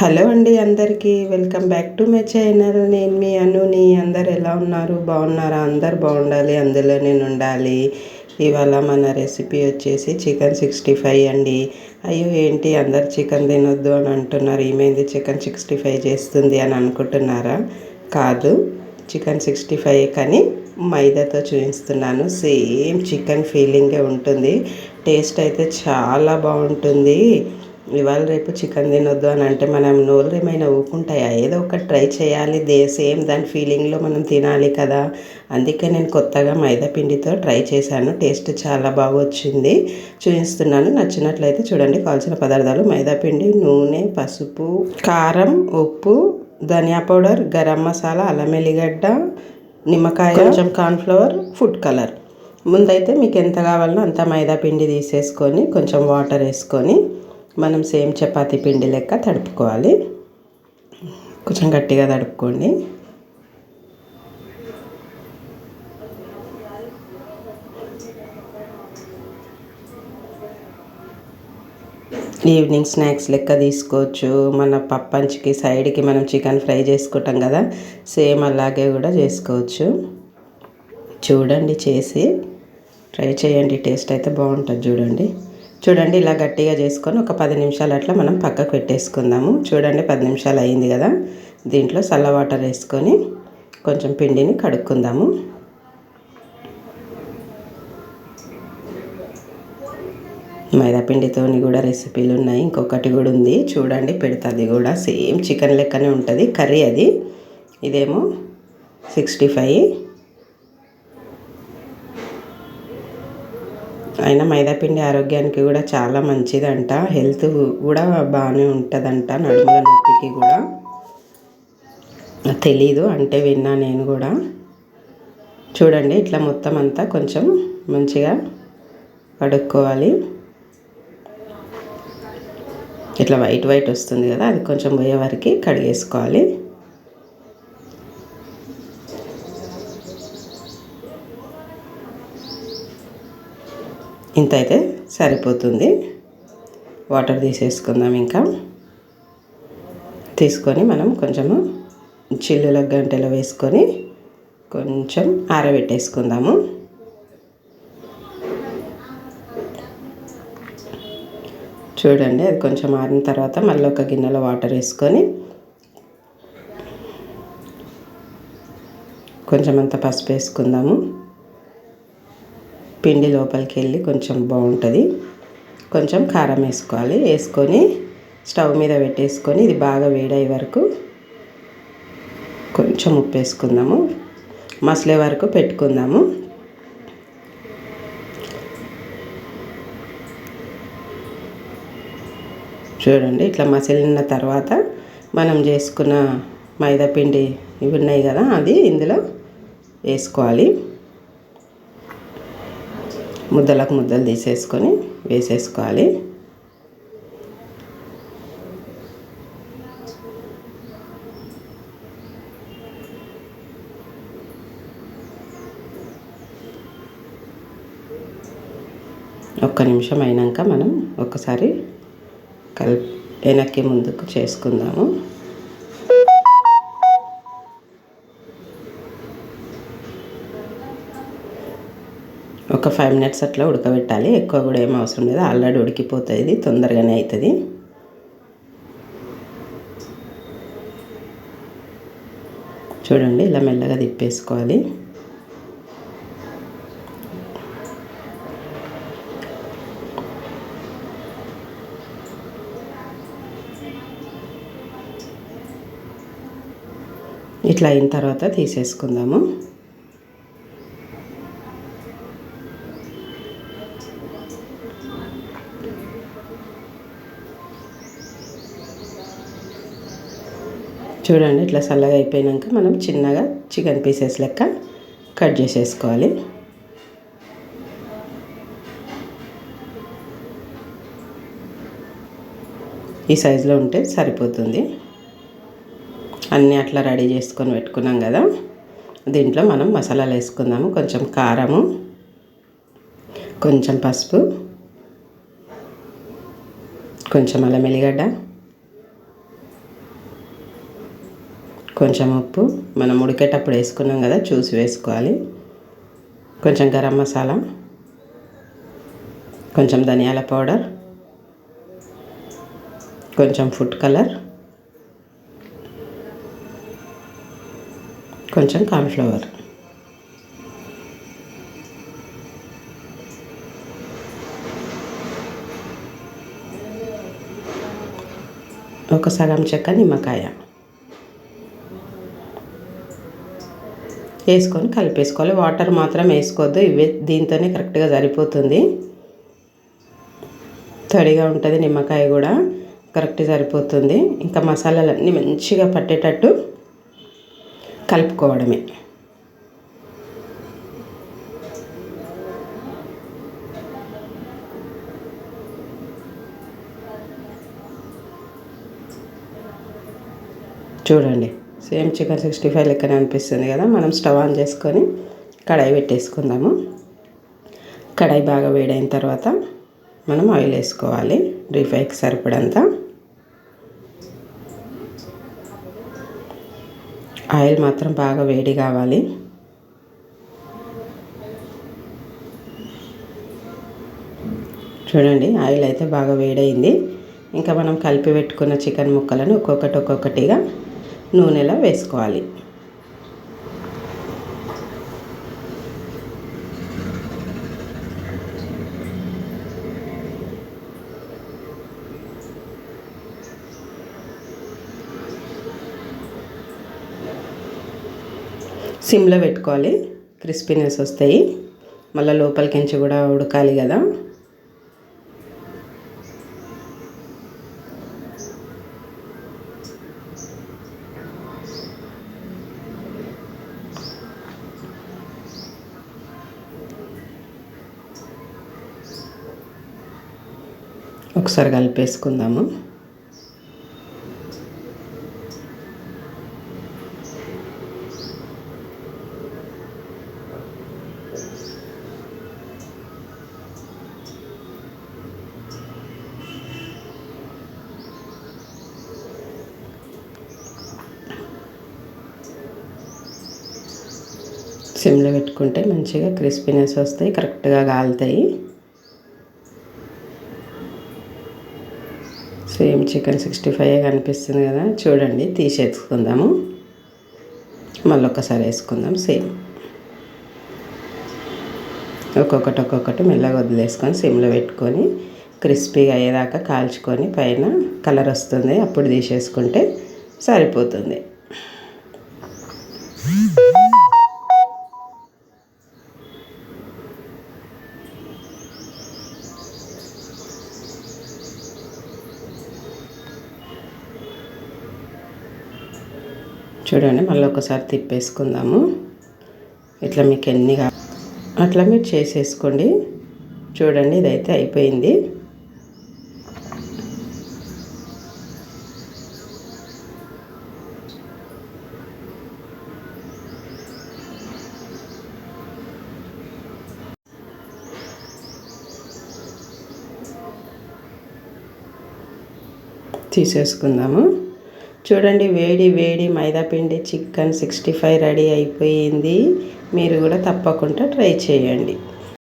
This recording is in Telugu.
హలో అండి అందరికీ. Welcome back to my channel. నేను మీ అనుని. అందరు ఎలా ఉన్నారు? బాగున్నారా? అందరు బాగుండాలి. అందులో నేను ఉండాలి. ఇవాళ మన రెసిపీ వచ్చేసి చికెన్ సిక్స్టీ ఫైవ్ అండి. అయ్యో ఏంటి? అందరు చికెన్ తినొద్దు అని అంటున్నారు. ఈమెంది చికెన్ సిక్స్టీ ఫైవ్ చేస్తుంది అని అనుకుంటున్నారా? కాదు. చికెన్ సిక్స్టీ ఫైవ్ కానీ మైదాతో చూపిస్తున్నాను. సేమ్ చికెన్ ఫీలింగే ఉంటుంది. టేస్ట్ అయితే చాలా బాగుంటుంది. ఇవాళ రేపు చికెన్ తినొద్దు అని అంటే మనం నోళ్ళు ఏమైనా ఊకుంటాయా? ఏదో ఒకటి ట్రై చేయాలి. దే సేమ్ దాని ఫీలింగ్లో మనం తినాలి కదా. అందుకే నేను కొత్తగా మైదా పిండితో ట్రై చేశాను. టేస్ట్ చాలా బాగా వచ్చింది. చూపిస్తున్నాను. నచ్చినట్లయితే చూడండి. కావాల్సిన పదార్థాలు. మైదా పిండి నూనె పసుపు కారం ఉప్పు ధనియా పౌడర్ గరం మసాలా అల్లం ఎల్లిగడ్డ నిమ్మకాయ కొంచెం కార్న్ఫ్లవర్ ఫుడ్ కలర్. ముందైతే మీకు ఎంత కావాలో అంత మైదా పిండి తీసేసుకొని కొంచెం వాటర్ వేసుకొని మనం సేమ్ చపాతీ పిండి లెక్క తడుపుకోవాలి. కొంచెం గట్టిగా తడుపుకోండి. ఈవినింగ్ స్నాక్స్ లెక్క తీసుకోవచ్చు. మన పప్పంచికి సైడ్కి మనం చికెన్ ఫ్రై చేసుకుంటాం కదా సేమ్ అలాగే కూడా చేసుకోవచ్చు. చూడండి చేసి ట్రై చేయండి. టేస్ట్ అయితే బాగుంటుంది చూడండి. చూడండి ఇలా గట్టిగా చేసుకొని ఒక పది నిమిషాలు అట్లా మనం పక్కకు పెట్టేసుకుందాము. చూడండి పది నిమిషాలు అయింది కదా. దీంట్లో చల్ల వాటర్ వేసుకొని కొంచెం పిండిని కడుక్కుందాము. మైదా పిండితోని కూడా రెసిపీలు ఉన్నాయి. ఇంకొకటి కూడా ఉంది. చూడండి పెడుతుంది కూడా. సేమ్ చికెన్ లెక్కనే ఉంటుంది. కర్రీ అది. ఇదేమో సిక్స్టీ ఫైవ్. అయినా మైదాపిండి ఆరోగ్యానికి కూడా చాలా మంచిదంట. హెల్త్ కూడా బాగానే ఉంటుందంట నడుముల నొప్పికి కూడా. తెలీదు అంటే విన్నా నేను కూడా. చూడండి ఇట్లా మొత్తం అంతా కొంచెం మంచిగా కడుక్కోవాలి. ఇట్లా వైట్ వైట్ వస్తుంది కదా అది కొంచెం పోయే కడిగేసుకోవాలి. ఇంత అయితే సరిపోతుంది. వాటర్ తీసేసుకుందాం ఇంకా. తీసుకొని మనం కొంచెము చిల్లుల గంటలో వేసుకొని కొంచెం ఆరబెట్టేసుకుందాము. చూడండి అది కొంచెం ఆరిన తర్వాత మళ్ళీ ఒక గిన్నెలో వాటర్ వేసుకొని కొంచెం అంత పసుపు వేసుకుందాము. పిండి లోపలికి వెళ్ళి కొంచెం బాగుంటుంది. కొంచెం కారం వేసుకోవాలి. వేసుకొని స్టవ్ మీద పెట్టేసుకొని ఇది బాగా వేడయ్యే వరకు కొంచెం ఉప్పు వేసుకుందాము. మసలే వరకు పెట్టుకుందాము. చూడండి ఇట్లా మసిలిన తర్వాత మనం చేసుకున్న మైదా పిండి ఇవి ఉన్నాయి కదా అది ఇందులో వేసుకోవాలి. ముద్దలకు ముద్దలు తీసేసుకొని వేసేసుకోవాలి. ఒక్క నిమిషం అయినాక మనం ఒకసారి కల్ వెనక్కి ముందుకు చేసుకుందాము. ఒక ఫైవ్ మినిట్స్ అట్లా ఉడకబెట్టాలి. ఎక్కువ కూడా ఏం అవసరం లేదు. ఆల్రెడీ ఉడికిపోతుంది. తొందరగానే అవుతుంది చూడండి ఇలా మెల్లగా తిప్పేసుకోవాలి. ఇట్లా అయిన తర్వాత తీసేసుకుందాము. చూడండి ఇట్లా చల్లగా అయిపోయాక మనం చిన్నగా చికెన్ పీసెస్ లెక్క కట్ చేసేసుకోవాలి. ఈ సైజులో ఉంటే సరిపోతుంది. అన్నీ అట్లా రెడీ చేసుకొని పెట్టుకున్నాం కదా. దీంట్లో మనం మసాలాలు వేసుకుందాము. కొంచెం కారము కొంచెం పసుపు కొంచెం అల్లం ఎల్లిగడ్డ కొంచెం ఉప్పు మనం ఉడికేటప్పుడు వేసుకున్నాం కదా చూసి వేసుకోవాలి. కొంచెం గరం మసాలా కొంచెం ధనియాల పౌడర్ కొంచెం ఫుడ్ కలర్ కొంచెం కార్న్ఫ్లవర్. ఒక సగం చెక్క నిమ్మకాయ. వేసుకొని కలిపేసుకోవాలి. వాటర్ మాత్రం వేసుకోవద్దు. ఇవే దీంతోనే కరెక్ట్గా సరిపోతుంది. తడిగా ఉంటుంది నిమ్మకాయ కూడా. కరెక్ట్ సరిపోతుంది. ఇంకా మసాలాలన్నీ మంచిగా పట్టేటట్టు కలుపుకోవడమే. చూడండి. సేమ్ చికెన్ సిక్స్టీ ఫైవ్ లెక్కనే అనిపిస్తుంది కదా మనం స్టవ్ ఆన్ చేసుకొని కడాయి పెట్టేసుకుందాము. కడాయి బాగా వేడైన తర్వాత మనం ఆయిల్ వేసుకోవాలి రీఫైకి సరిపడంతా. ఆయిల్ మాత్రం బాగా వేడి కావాలి. చూడండి ఆయిల్ అయితే బాగా వేడైంది. ఇంకా మనం కలిపి పెట్టుకున్న చికెన్ ముక్కలను ఒక్కొక్కటి ఒక్కొక్కటిగా నూనెలో వేసుకోవాలి. సిమ్లో పెట్టుకోవాలి. క్రిస్పీనెస్ వస్తాయి. మళ్ళీ లోపలికించి కూడా ఉడకాలి కదా. ఒకసారి కలిపేసుకుందాము. సిమ్లో పెట్టుకుంటే మంచిగా క్రిస్పీనెస్ వస్తాయి కరెక్ట్గా కాలుతాయి సేమ్ చికెన్ సిక్స్టీ ఫైవ్ కనిపిస్తుంది కదా చూడండి తీసేసుకుందాము. మళ్ళీ ఒకసారి వేసుకుందాం సేమ్. ఒక్కొక్కటి ఒక్కొక్కటి మెల్లగా వదిలేసుకొని సిమ్లో పెట్టుకొని క్రిస్పీగా అయ్యేదాకా కాల్చుకొని పైన కలర్ వస్తుంది అప్పుడు తీసేసుకుంటే సరిపోతుంది. చూడండి మళ్ళీ ఒకసారి తిప్పేసుకుందాము. ఇట్లా మీకు ఎన్ని అట్లా మీరు చేసేసుకోండి. చూడండి ఇదైతే అయిపోయింది. తీసేసుకుందాము. చూడండి వేడి వేడి మైదాపిండి చికెన్ సిక్స్టీ ఫైవ్ రెడీ అయిపోయింది. మీరు కూడా తప్పకుండా ట్రై చేయండి.